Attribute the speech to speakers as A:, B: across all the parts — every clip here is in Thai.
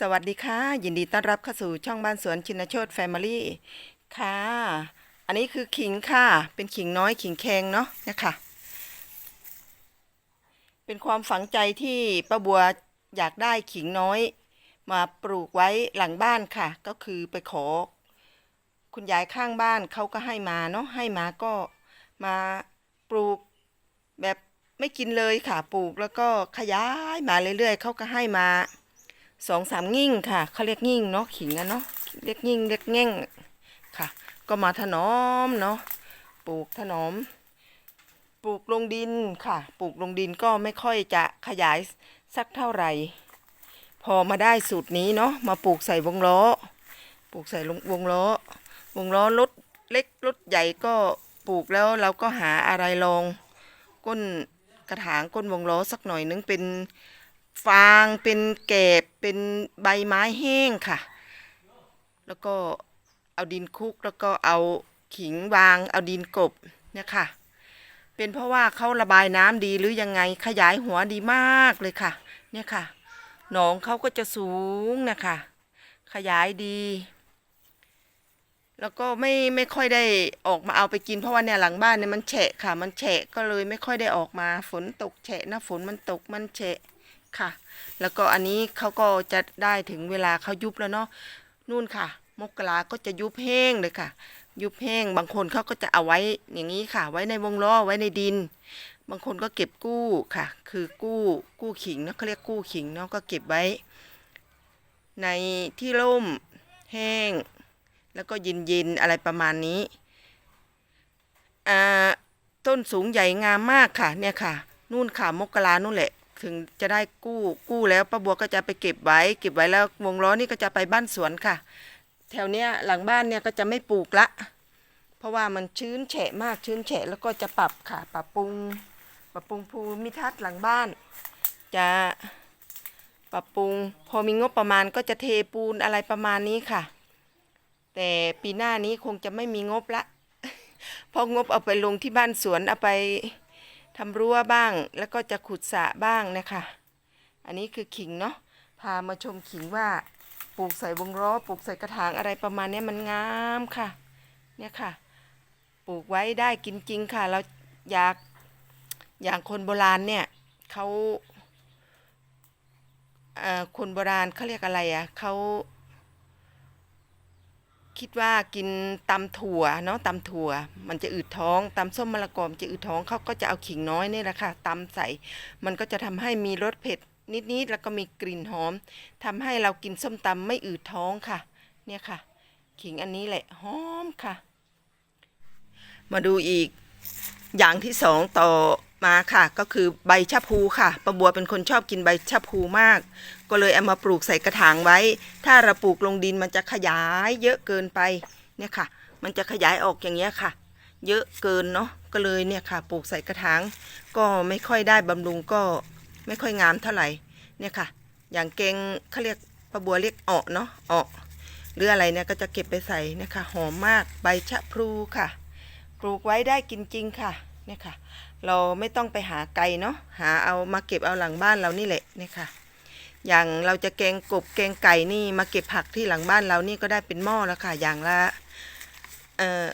A: สวัสดีค่ะ ยินดีต้อนรับเข้าสู่ช่องบ้านสวนชินโชตแฟมิลี่ค่ะ อันนี้คือขิงค่ะ เป็นขิงน้อยขิงแคงเนาะเนี่ยค่ะ เป็นความฝังใจที่ป้าบัวอยากได้ขิงน้อย มาปลูกไว้หลังบ้านค่ะ ก็คือไปขอ คุณยายข้างบ้านเขาก็ให้มาเนาะให้มาก็มาปลูกแบบไม่กินเลยค่ะปลูกแล้วก็ขยายมาเรื่อยๆเขาก็ให้มา สองสามงิ่งค่ะเขาเรียกงิ่งเนาะขิงอะเนาะเรียกงิ่งเรียกแง่งค่ะ ก็มาถนอมเนาะปลูกถนอม ปลูกลงดินค่ะ ปลูกลงดินก็ไม่ค่อยจะขยายสักเท่าไหร่ พอมาได้สูตรนี้เนาะมาปลูกใส่วงล้อ ปลูกใส่วงล้อ วงล้อรถเล็กรถใหญ่ก็ปลูกแล้วเราก็หาอะไรรองก้นกระถางก้นวงล้อสักหน่อยนึงเป็น ฟางเป็นแกบเป็นใบไม้แห้งค่ะ แล้วก็เอาดินคลุกแล้วก็เอาขิงวางเอาดินกบเนี่ยค่ะ เป็นเพราะว่าเขาระบายน้ำดีหรือยังไงขยายหัวดีมากเลยค่ะ เนี่ยค่ะหนองเขาก็จะสูงนะคะขยายดี แล้วก็ไม่ไม่ค่อยได้ออกมาเอาไปกินเพราะว่าเนี่ยหลังบ้านเนี่ยมันแฉะค่ะ มันแฉะก็เลยไม่ค่อยได้ออกมาฝนตกแฉะนะฝนมันตกมันแฉะ ค่ะ แล้วก็อันนี้เขาก็จะได้ถึงเวลาเขายุบแล้วเนาะนู่นค่ะ มกราก็จะยุบแห้งเลยค่ะ ยุบแห้งบางคนเขาก็จะเอาไว้อย่างนี้ค่ะ ไว้ในวงล้อไว้ในดิน บางคนก็เก็บกู้ค่ะ คือกู้กู้ขิงเนาะเขาเรียกกู้ขิงเนาะก็เก็บไว้ ในที่ร่มแห้ง แล้วก็เย็นอะไรประมาณนี้อ่าต้นสูงใหญ่งามมากค่ะเนี่ยค่ะ นู่นค่ะมกรานู่นแหละ ถึงจะได้กู้กู้แล้วป้าบัวก็จะไปเก็บไว้ เก็บไว้แล้ววงล้อนี่ก็จะไปบ้านสวนค่ะ แถวเนี้ยหลังบ้านเนี่ยก็จะไม่ปลูกละ เพราะว่ามันชื้นแฉะมากชื้นแฉะแล้วก็จะปรับค่ะ ปรับปรุง ปรับปรุงภูมิทัศน์หลังบ้าน จะปรับปรุงพอมีงบประมาณก็จะเทปูนอะไรประมาณนี้ค่ะ แต่ปีหน้านี้คงจะไม่มีงบละ เพราะงบเอาไปลงที่บ้านสวนเอาไป ทำรั้วบ้าง แล้วก็จะขุดสระบ้างนะคะ อันนี้คือขิงเนาะ พามาชมขิงว่าปลูกใส่วงล้อปลูกใส่กระถางอะไรประมาณเนี้ยมันงามค่ะ เนี่ยค่ะ ปลูกไว้ได้กินจริงค่ะ เราอยากอย่างคนโบราณเนี่ยเขาเอ่อคนโบราณเขาเรียกอะไรอะ่ะเขา คิดว่ากินตำถั่วเนาะตำถั่ว มันจะอืดท้องตำส้มมะละกอมนจะอืดท้องเขาก็จะเอาขิงน้อยนี่แหละค่ะตำใส่ มันก็จะทำให้มีรสเผ็ดนิดๆแล้วก็มีกลิ่นหอมทำให้เรากินส้มตำไม่อืดท้องค่ะ เนี่ยค่ะ ขิงอันนี้แหละหอมค่ะ มาดูอีก อย่างที่สองต่อมาค่ะ ก็คือใบชะพูค่ะป้าบัวเป็นคนชอบกินใบชะพูมาก ก็เลยเอามาปลูกใส่กระถางไว้ ถ้าเราปลูกลงดินมันจะขยายเยอะเกินไปเนี่ยค่ะ มันจะขยายออกอย่างเงี้ยค่ะ เยอะเกินเนาะก็เลยเนี่ยค่ะ ปลูกใส่กระถางก็ไม่ค่อยได้บำรุงก็ไม่ค่อยงามเท่าไหร่เนี่ยค่ะ อย่างเกงเขาเรียกป้าบัวเรียกเออเนาะเออหรืออะไรเนี่ยก็จะเก็บไปใส่เนะคะหอมมากใบชะพลูค่ะ ปลูกไว้ได้กินจริงค่ะเนี่ยค่ะ เราไม่ต้องไปหาไกลเนาะหาเอามาเก็บเอาหลังบ้านเรานี่แหละเนี่ยค่ะ อย่างเราจะแกงกบแกงไก่นี่มาเก็บผักที่หลังบ้านเรานี่ก็ได้เป็นหม้อแล้วค่ะ อย่างละเอ่อ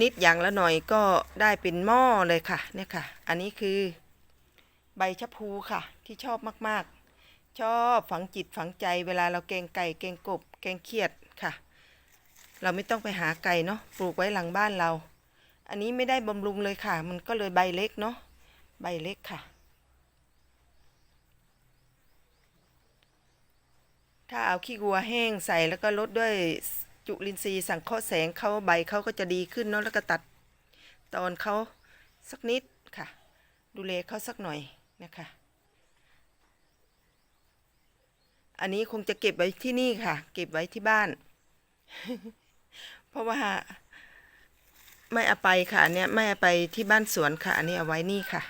A: นิดอย่างละหน่อยก็ได้เป็นหม้อเลยค่ะเนี่ยค่ะ อันนี้คือใบชะพูค่ะ ที่ชอบมากๆ ชอบฝังจิตฝังใจเวลาเราแกงไก่แกงกบแกงเขียดค่ะ เราไม่ต้องไปหาไก่เนาะปลูกไว้หลังบ้านเรา อันนี้ไม่ได้บำรุงเลยค่ะ มันก็เลยใบเล็กเนาะใบเล็กค่ะ ถ้าเอาขี้วัวแห้งใส่แล้วก็ลดด้วยจุลินทรีย์สังเคราะห์แสงเขาใบเขาก็จะดีขึ้นเนาะแล้วก็ตัดตอนเขาสักนิดค่ะ ดูแลเขาสักหน่อยนะคะ อันนี้คงจะเก็บไว้ที่นี่ค่ะ เก็บไว้ที่บ้าน เพราะว่าไม่เอาไปค่ะเนี้ยไม่เอาไปที่บ้านสวนค่ะอันนี้เอาไว้นี่ค่ะ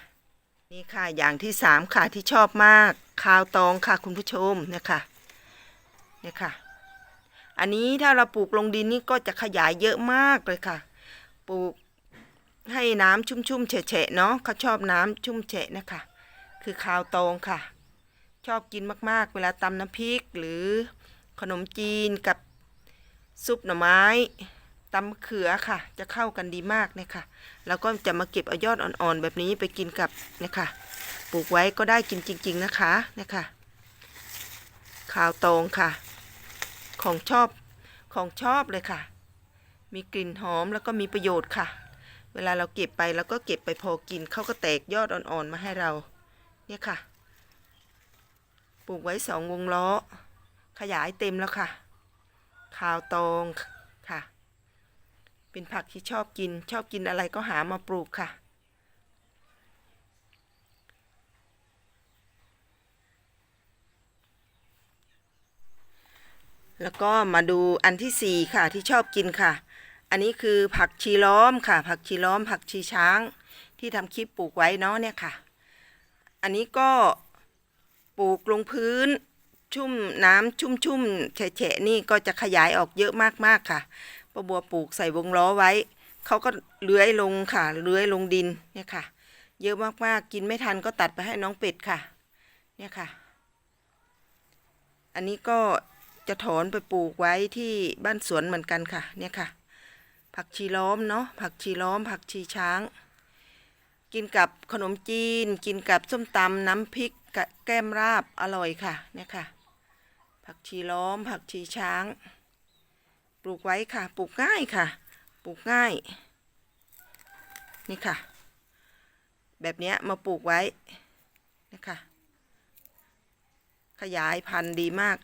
A: นี่ค่ะอย่างที่สามค่ะที่ชอบมากคาวตองค่ะคุณผู้ชมเนี่ยค่ะเนี่ยค่ะ อันนี้ถ้าเราปลูกลงดินนี่ก็จะขยายเยอะมากเลยค่ะ ปลูกให้น้ำชุ่มๆแฉะๆเนาะเขาชอบน้ำชุ่มแฉะนะคะ คือคาวตองค่ะ ชอบกินมากๆ เวลาตำน้ำพริกหรือขนมจีนกับ ซุปหน่อไม้ตำเขือค่ะ จะเข้ากันดีมากเนี่ยค่ะ แล้วก็จะมาเก็บเอายอดอ่อนๆ แบบนี้ไปกินกับเนี่ยค่ะ ปลูกไว้ก็ได้กินจริง ๆนะคะเนี่ยค่ะข่าวตองค่ะ ของชอบของชอบเลยค่ะ มีกลิ่นหอมแล้วก็มีประโยชน์ค่ะ เวลาเราเก็บไปแล้วก็เก็บไปพอกินเขาก็แตกยอดอ่อนๆมาให้เรา เนี่ยค่ะ ปลูกไว้สองวงล้อ ขยายเต็มแล้วค่ะ ข่าวตองค่ะ เป็นผักที่ชอบกิน ชอบกินอะไรก็หามาปลูกค่ะแล้วก็มาดูอันที่สี่ค่ะที่ชอบกินค่ะ อันนี้คือผักชีล้อมค่ะ ผักชีล้อม ผักชีช้าง ที่ทำคลิปปลูกไว้เนาะเนี่ยค่ะ อันนี้ก็ปลูกลงพื้น ชุ่มน้ำชุ่มๆแฉะนี่ก็จะขยายออกเยอะมากๆค่ะป้าบัวปลูกใส่วงล้อไว้ เขาก็เลื้อยลงค่ะ เลื้อยลงดินเนี่ยค่ะ เยอะมากๆ กินไม่ทันก็ตัดไปให้น้องเป็ดค่ะ เนี่ยค่ะ อันนี้ก็จะถอนไปปลูกไว้ที่บ้านสวนเหมือนกันค่ะ เนี่ยค่ะ ผักชีล้อมเนาะ ผักชีล้อม ผักชีช้าง กินกับขนมจีน กินกับส้มตำน้ำพริกแก้มราบอร่อยค่ะ เนี่ยค่ะ ผักชีล้อม ผักชีช้าง ปลูกไว้ค่ะ ปลูกง่ายค่ะ ปลูกง่าย นี่ค่ะ แบบนี้มาปลูกไว้นะคะขยายพันธุ์ดีมาก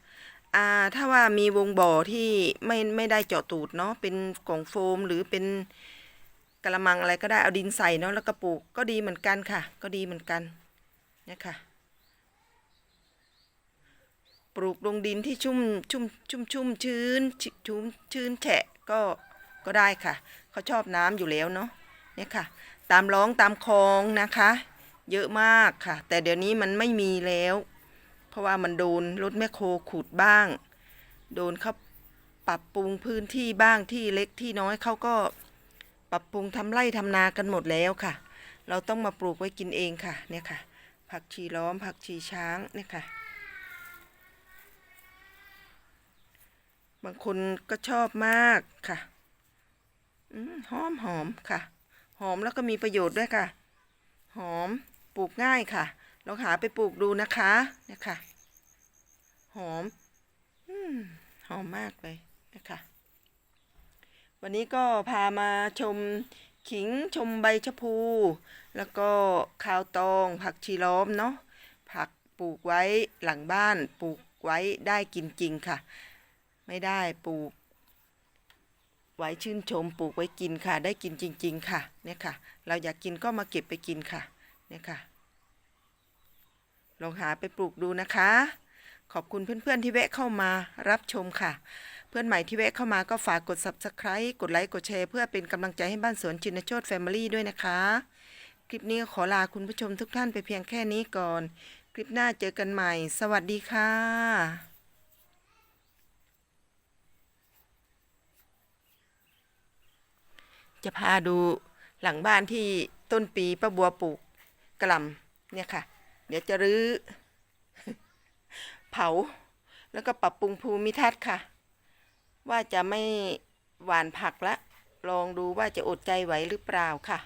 A: อ่า ถ้าว่ามีวงบ่อที่ไม่ไม่ได้เจาะตูดเนาะ เป็นกล่องโฟมหรือเป็นกระมังอะไรก็ได้ เอาดินใส่เนาะแล้วก็ปลูกก็ดีเหมือนกันค่ะ ก็ดีเหมือนกันเนี่ยค่ะ ปลูกลงดินที่ชุ่มชุ่มชุ่มชุ่มชื้นชุ่มชื้นแฉะก็ก็ได้ค่ะเขาชอบน้ำอยู่แล้วเนาะเนี่ยค่ะ ตามร้องตามคลองนะคะ เยอะมากค่ะ แต่เดี๋ยวนี้มันไม่มีแล้ว เพราะว่ามันโดนรถแมคโครขุดบ้าง โดนเขาปรับปรุงพื้นที่บ้างที่เล็กที่น้อยเขาก็ปรับปรุงทำไร่ทำนากันหมดแล้วค่ะ เราต้องมาปลูกไว้กินเองค่ะเนี่ยค่ะ ผักชีล้อมผักชีช้างเนี่ยค่ะ บางคนก็ชอบมากค่ะอมหอมหอมค่ะ หอมแล้วก็มีประโยชน์ด้วยค่ะ หอมปลูกง่ายค่ะลองหาไปปลูกดูนะคะเนี่ยค่ะ หอมอมหอมมากเลยนะคะวันนี้ก็พามาชมขิงชมใบชะพู แล้วก็ข้าวตอง ผักชีล้อมเนาะผักปลูกไว้หลังบ้านปลูกไว้ได้กินจริงค่ะ ไม่ได้ปลูก ไว้ชื่นชมปลูกไว้กินค่ะ ได้กินจริง ๆ ค่ะ เนี่ยค่ะ เราอยากกินก็มาเก็บไปกินค่ะ เนี่ยค่ะ ลองหาไปปลูกดูนะคะ ขอบคุณเพื่อนๆที่แวะเข้ามารับชมค่ะ เพื่อนใหม่ที่แวะเข้ามาก็ฝากกด subscribe กดไลค์กดแชร์เพื่อเป็นกำลังใจให้บ้านสวนชินโชตแฟมิลี่ด้วยนะคะ คลิปนี้ขอลาคุณผู้ชมทุกท่านไปเพียงแค่นี้ก่อน คลิปหน้าเจอกันใหม่ สวัสดีค่ะ จะพาดูหลังบ้านที่ต้นปีป้าบัวปลูกกระลำเนี่ยค่ะ เดี๋ยวจะรื้อ เผา แล้วก็ปรับปรุงภูมิทัศน์ค่ะ ว่าจะไม่หวานผักละ ลองดูว่าจะอดใจไหวหรือเปล่าค่ะ